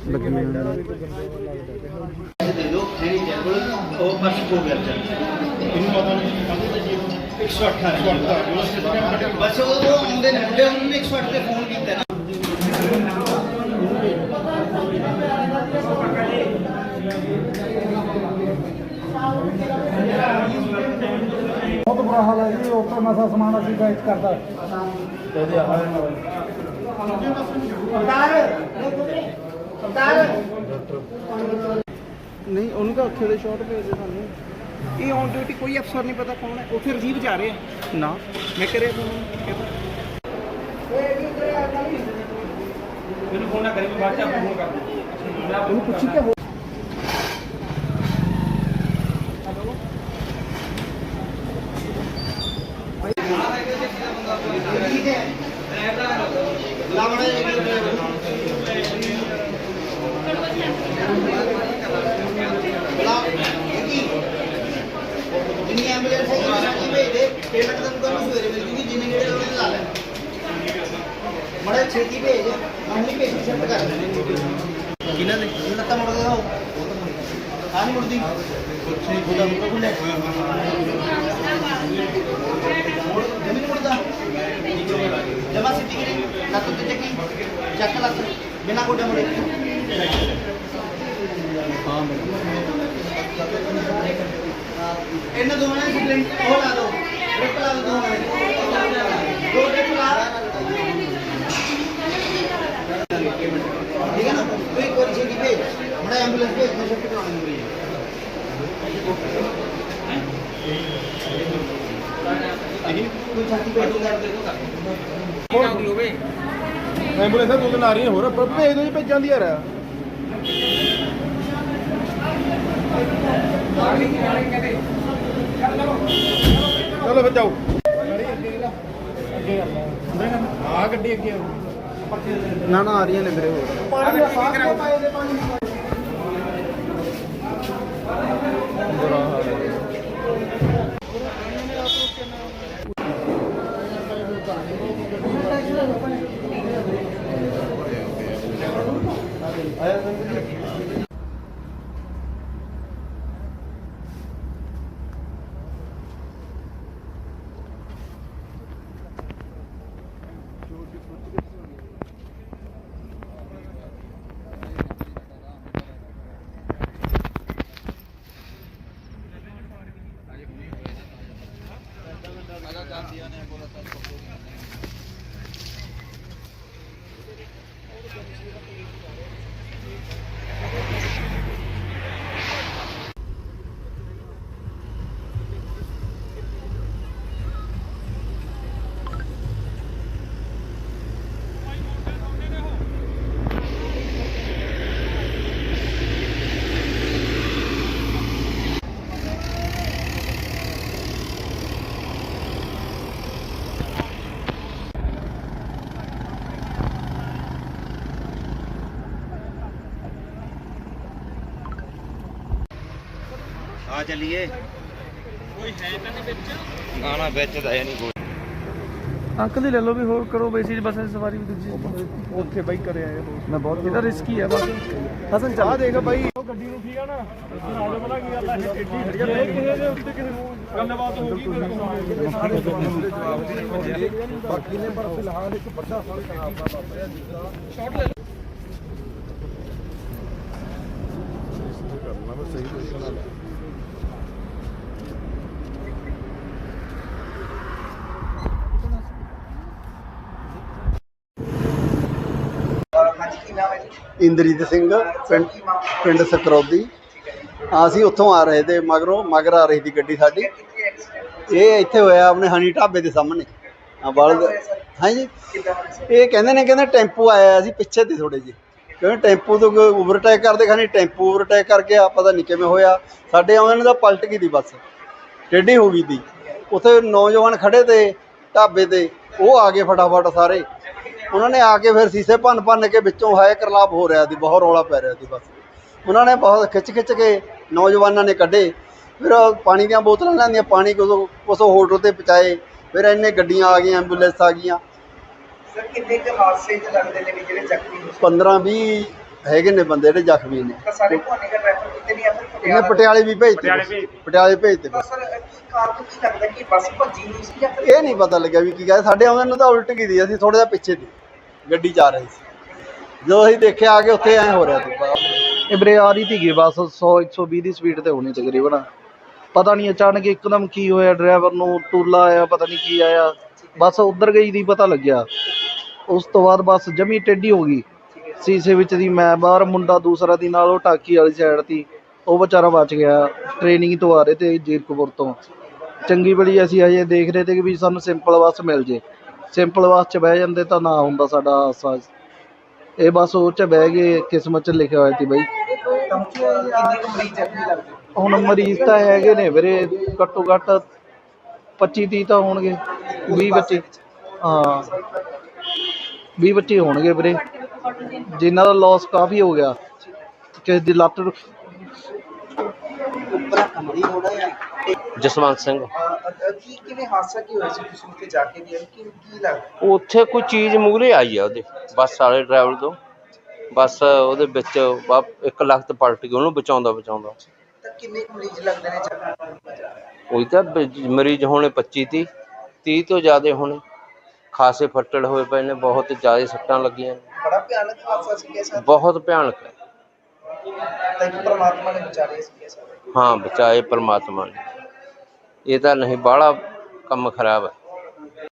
ਬਸ ਹੋ ਗਿਆ ਚੱਲ ਇਹਨੂੰ ਪਤਾ ਨਹੀਂ ਕਾਹਦੇ ਤੇ ਜੀ 108 108 ਬਸ ਉਹ ਉਹ ਆਉਂਦੇ ਨੇ ਮੁੰਡੇ ਉਹਨਾਂ ਨੇ 108 ਤੇ ਫੋਨ ਕੀਤਾ ਨਾ ਬਹੁਤ ਬੁਰਾ ਹਾਲ ਹੈ ਜੀ ਉੱਪਰ ਮਸਾ ਸਮਾਨ ਅਸੀਂ ਵੇਚ ਕਰਦਾ ਨਹੀਂ ਉਹਨੂੰ ਤਾਂ ਅੱਖੇ ਦੇ ਸ਼ਾਟ ਭੇਜ ਦੇ ਸਾਨੂੰ ਇਹ ਔਨ ਡਿਊਟੀ ਕੋਈ ਅਫਸਰ ਨਹੀਂ ਪਤਾ ਕੌਣ ਹੈ ਉੱਥੇ ਰਜੀਵ ਜਾ ਰਹੇ ਆ ਨਾ ਮੈਂ ਕਰਿਆ ਤੁਹਾਨੂੰ ਮੈਨੂੰ ਫੋਨ ਨਾ ਕਰੀ ਮੈਂ ਬਾਅਦ ਚ ਆਪਕੋ ਫੋਨ ਕਰ ਦੂੰਗਾ ਉਹਨੂੰ ਪੁੱਛੀ ਕਿ ਹੋ ਜਿੰਨੀ ਐਂਬੂਲੈਂਸ ਹੈ ਉਹ ਸਾਡੀ ਭੇਜ ਦੇ ਪੇਮੈਂਟ ਤੁਹਾਨੂੰ ਤੁਹਾਨੂੰ ਸਵੇਰੇ ਮਿਲ ਜੂਗੀ ਜਿੰਨੇ ਜਿਹੜੇ ਉਹਨੇ ਲਾ ਲੈ ਮੜਾ ਛੇਤੀ ਭੇਜ ਮੈਂ ਨਹੀਂ ਭੇਜ ਸ਼ਿਫਟ ਕਰ ਦੇਣੇ ਕਿਹਨਾਂ ਨੇ ਲੱਤਾਂ ਮੁੜ ਗਿਆ ਉਹ ਆ ਨਹੀਂ ਮੁੜਦੀ ਕੁਛ ਨਹੀਂ ਖੁਦਾ ਮੁੜ ਖੁੱਲੇ ਜਮੀਨ ਮੁੜਦਾ ਜਮਾ ਸਿੱਧੀ ਕਰੀ, ਲੱਤ ਤੇ ਚੱਕੀ, ਚੱਕ ਲੱਤ, ਬਿਨਾ ਕੋਟੇ ਮੁੜੇ। ਇਹਨਾਂ ਦੋਵਾਂ ਨੇ ਸਿਪਲਿੰਗ ਉਹ ਲਾ ਦੋ। ਟ੍ਰਿਪ ਲਾ ਦੋ ਦੋਵਾਂ ਨੇ ਦੋ ਟ੍ਰਿਪ ਲਾ। ਠੀਕ ਹੈ ਨਾ? ਕੋਈ ਕੋਈ ਚੀਜ਼ ਭੇਜ। ਬੜਾ ਐਂਬੂਲੈਂਸ ਭੇਜ ਮੈਂ ਸ਼ਿਫਟ ਕਰਾਉਣੀ ਹੁੰਦੀ ਹੈ ਕੋਈ ਛਾਤੀ ਭੇਜ। ਦੋ ਕਰ ਦੇ ਐਂਬੂਲੈਂਸ ਦੋ ਦਿਨ ਆ ਰਹੀਆਂ ਹੋਰ ਪਰ ਭੇਜ ਦੋ ਜੀ ਭੇਜਾਂ ਦੀ ਯਾਰ। ਚਲੋ ਫਿਰ ਜਾਓ। ਆ ਗੱਡੀ ਅੱਗੇ ਨਾ ਨਾ ਆ ਰਹੀਆਂ ਨੇ ਵੀਰੇ ਹੋਰ। ਪਾਣੀ ਦਾ ਸਾਫ਼ ਪਾਏ ਦੇ ਪਾਣੀ Thank you. ਆ ਚੱਲੀਏ। ਅੰਕਲ ਦੀ ਲੈ ਲਓ ਵੀ ਹੋਰ ਕਰੋ ਬੈਸੀ ਬੱਸ ਦੀ ਸਵਾਰੀ ਵੀ ਦੂਜੀ। ਉੱਥੇ ਬਾਈ ਕਰਿਆ ਇਹ ਮੈਂ ਬਹੁਤ ਇਹਦਾ ਰਿਸਕੀ ਹੈ ਬਸ। ਹਸਨ ਆ ਚੱਲ ਦੇਖ ਬਾਈ ਉਹ ਗੱਡੀ ਨੂੰ ਠੀਕ ਆ ਨਾ। ਆ ਜਾ ਪਤਾ ਕੀ ਗੱਲ ਆ ਇਹ ਟੇਢੀ ਖੜੀ ਆ। ਕਿਸੇ ਦੇ ਉੱਤੇ ਕਿਸੇ ਨੂੰ ਗੱਲਬਾਤ ਹੋ ਗਈ ਬਾਕੀ ਨੇ ਪਰ ਫਿਲਹਾਲ ਇੱਕ ਵੱਡਾ ਫ਼ਰਕ ਆਪਦਾ ਵਾਪਰਿਆ ਜਿਸਦਾ ਇੰਦਰੀਤ ਸਿੰਘ, ਪਿੰਡ ਪਿੰਡ ਸਕਰੌਦੀ ਅਸੀਂ ਉੱਥੋਂ ਆ ਰਹੇ ਤੇ ਮਗਰੋਂ, ਮਗਰ ਆ ਰਹੀ ਸੀ ਗੱਡੀ ਸਾਡੀ। ਇਹ ਇੱਥੇ ਹੋਇਆ ਆਪਣੇ ਹਨੀ ਢਾਬੇ ਦੇ ਸਾਹਮਣੇ। ਆ ਬਲਦ ਹਾਂਜੀ। ਇਹ ਕਹਿੰਦੇ ਨੇ, ਕਹਿੰਦੇ ਟੈਂਪੂ ਆਇਆ ਸੀ ਪਿੱਛੇ ਤੇ ਥੋੜੇ ਜਿਹੇ। ਕਿਉਂਕਿ ਟੈਂਪੂ ਤੋਂ ਕੋਈ ਓਵਰਟੇਕ ਕਰਦੇ ਖਾਣੀ ਟੈਂਪੂ ਓਵਰਟੇਕ ਕਰਕੇ ਗਿਆ ਪਤਾ ਨਹੀਂ ਕਿਵੇਂ ਹੋਇਆ। ਸਾਡੇ ਆਉਂਦੇ ਨੇ ਤਾਂ ਪਲਟ ਗਈ ਦੀ ਬੱਸ। ਟੇਢੀ ਹੋ ਗਈ ਤੀ। ਉੱਥੇ ਨੌਜਵਾਨ ਖੜੇ ਤੇ ਢਾਬੇ ਤੇ, ਉਹ ਆ ਗਏ ਫਟਾਫਟ ਸਾਰੇ। ਉਹਨਾਂ ਨੇ ਆ ਕੇ ਫਿਰ ਸੀਸੇ ਭੰਨ ਭੰਨ ਕੇ ਵਿੱਚੋਂ ਹਾਏ ਕਰਲਾਪ ਹੋ ਰਿਹਾ ਸੀ ਬਹੁਤ ਰੌਲਾ ਪੈ ਰਿਹਾ ਸੀ ਬਸ। ਉਹਨਾਂ ਨੇ ਬਹੁਤ ਖਿੱਚ ਖਿੱਚ ਕੇ ਨੌਜਵਾਨਾਂ ਨੇ ਕੱਢੇ। ਫਿਰ ਪਾਣੀ ਦੀਆਂ ਬੋਤਲਾਂ ਲੈਂਦੀਆਂ ਪਾਣੀ ਕੋਸੋਂ ਕੋਸੋਂ ਹੋਟਲ ਤੇ ਪਹੁੰਚਾਏ। ਫਿਰ ਇੰਨੇ ਗੱਡੀਆਂ ਆ ਗਈਆਂ ਐਂਬੂਲੈਂਸ ਆ ਗਈਆਂ। ਸਰ ਕਿੰਨੇ ਕੁ ਹਾਦਸੇ ਚ ਲੱਗਦੇ ਨੇ ਵੀ ਜਿਹੜੇ ਜ਼ਖਮੀ ਹੋ 15 20 ਹੈਗੇ ਨੇ ਬੰਦੇ ਜਿਹੜੇ ਜ਼ਖਮੀ ਨੇ। ਤਾਂ ਸਾਰੇ ਭਵਾਨੀਗੜ੍ਹ ਰੈਫਰ ਕੀਤੇ ਨੇ ਜਾਂ ਫਿਰ ਇਹਨੇ ਪਟਿਆਲੇ ਵੀ ਭੇਜਤੇ ਪਟਿਆਲੇ ਭੇਜਤੇ ਤਾਂ ਸਰ ਕੀ ਕਾਰਨ ਕੀ ਲੱਗਦਾ ਕਿ ਬੱਸ ਭੱਜੀ ਸੀ ਜਾਂ ਇਹ ਨਹੀਂ ਪਤਾ ਲੱਗਿਆ ਵੀ ਕੀ ਕਹਿੰਦੇ ਸਾਡੇ ਆਉਂਦੇ ਨੂੰ ਤਾਂ ਉਲਟ ਗਈ ਦੀ ਅਸੀਂ ਥੋੜਾ ਜਿਹਾ ਪਿੱਛੇ ਦੀ ਗੱਡੀ ਜਾ ਰਹੀ ਸੀ। ਜਦੋਂ ਅਸੀਂ ਦੇਖਿਆ ਆ ਕੇ ਉੱਥੇ ਐ ਹੋ ਰਿਹਾ ਸੀ। ਇਹ ਵੀਰੇ ਆ ਰਹੀ ਸੀਗੀ ਬਸ 100 120 ਦੀ ਸਪੀਡ ਤੇ ਹੋਣੀ ਤਕਰੀਬਨ। ਪਤਾ ਨਹੀਂ ਅਚਾਨਕ ਇੱਕਦਮ ਕੀ ਹੋਇਆ ਡਰਾਈਵਰ ਨੂੰ ਟੂਲਾ ਆਇਆ ਪਤਾ ਨਹੀਂ ਕੀ ਆਇਆ। ਬਸ ਉੱਧਰ ਗਈ ਦੀ ਪਤਾ ਲੱਗਿਆ। ਉਸ ਤੋਂ ਬਾਅਦ ਬਸ ਜਮੀ ਟੇਢੀ ਹੋ ਗਈ। ਸੀਸੇ ਵਿੱਚ ਦੀ ਮੈਂ ਬਾਹਰ ਮੁੰਡਾ ਦੂਸਰਾ ਦੀ ਨਾਲ ਉਹ ਟਾਕੀ ਵਾਲੀ ਸਾਈਡ ਤੀ ਉਹ ਵਿਚਾਰਾ ਬਚ ਗਿਆ ਟ੍ਰੇਨਿੰਗ ਤੋਂ ਆ ਰਹੇ ਤੇ ਜੀਰਕਪੁਰ ਤੋਂ। ਚੰਗੀ ਬੜੀ ਅਸੀਂ ਹਜੇ ਦੇਖ ਰਹੇ ਤੇ ਕਿ ਵੀ ਸਾਨੂੰ ਸਿੰਪਲ ਬੱਸ ਮਿਲ ਜੇ। ਸਿੰਪਲ ਬੱਸ 'ਚ ਬਹਿ ਜਾਂਦੇ ਤਾਂ ਨਾ ਹੁੰਦਾ ਸਾਡਾ ਹਾਦਸਾ ਇਹ ਬਸ ਉਹ 'ਚ ਬਹਿ ਗਏ ਕਿਸਮਤ 'ਚ ਲਿਖਿਆ ਹੋਇਆ ਸੀ ਬਈ। ਹੁਣ ਮਰੀਜ਼ ਤਾਂ ਹੈਗੇ ਨੇ ਵੀਰੇ, ਘੱਟੋ ਘੱਟ 25 30 ਤਾਂ ਹੋਣਗੇ 20 25 ਹਾਂ 20 25 ਹੋਣਗੇ ਵੀਰੇ। ਜਿਨ੍ਹਾਂ ਦਾ ਲਾਸ ਕਾਫੀ ਹੋ ਗਿਆ। ਕਿਸੇ ਦੀ ਲੱਤ ਉੱਪਰ ਕਮਰੀ ਹੋਣਾ ਹੈ। ਜਸਵੰਤ ਸਿੰਘ। ਕੀ ਕਿਵੇਂ ਹਾਦਸਾ ਕੀ ਹੋਇਆ ਸੀ ਤੁਸੀਂ ਉੱਥੇ ਜਾ ਕੇ ਕੀ ਕੀ ਕੋਈ ਚੀਜ਼ ਮੂਹਰੇ ਆਈ ਆ ਉਹਦੇ ਬੱਸ ਵਾਲੇ ਡਰਾਈਵਰ ਤੋਂ। ਬੱਸ ਉਹਦੇ ਵਿੱਚ ਵਾ- ਇੱਕ ਲੱਖ ਪਲਟ ਗਈ ਉਹਨੂੰ ਬਚਾਉਂਦਾ ਬਚਾਉਂਦਾ। ਤਾਂ ਕਿੰਨੇ ਕੁ ਮਰੀਜ਼ ਲੱਗਦੇ ਨੇ ਜ਼ਖਮੀ ਉਹੀ ਤਾਂ ਬ- ਮਰੀਜ਼ ਹੋਣੇ 25 ਤੀਹ 30 ਤੋਂ ਜ਼ਿਆਦਾ ਹੋਣੇ। ਖਾਸੇ ਫੱਟੜ ਹੋਏ ਪਏ ਨੇ ਬਹੁਤ ਜ਼ਿਆਦਾ ਸੱਟਾਂ ਲੱਗੀਆਂ ਨੇ। ਬੜਾ ਭਿਆਨਕ ਹਾਦਸਾ ਸੀ ਕਿ ਸਰ? ਬਹੁਤ ਭਿਆਨਕ। ਹੈ ਤਾਂ ਇੱਕ ਪਰਮਾਤਮਾ ਨੇ ਬਚਾ ਲਿਆ ਸੀ ਸਰ। ਹਾਂ ਬਚਾਏ ਪਰਮਾਤਮਾ ਨੇ। ਇਹ ਤਾਂ ਨਹੀਂ ਬਾਹਲਾ ਕੰਮ ਖਰਾਬ ਹੈ।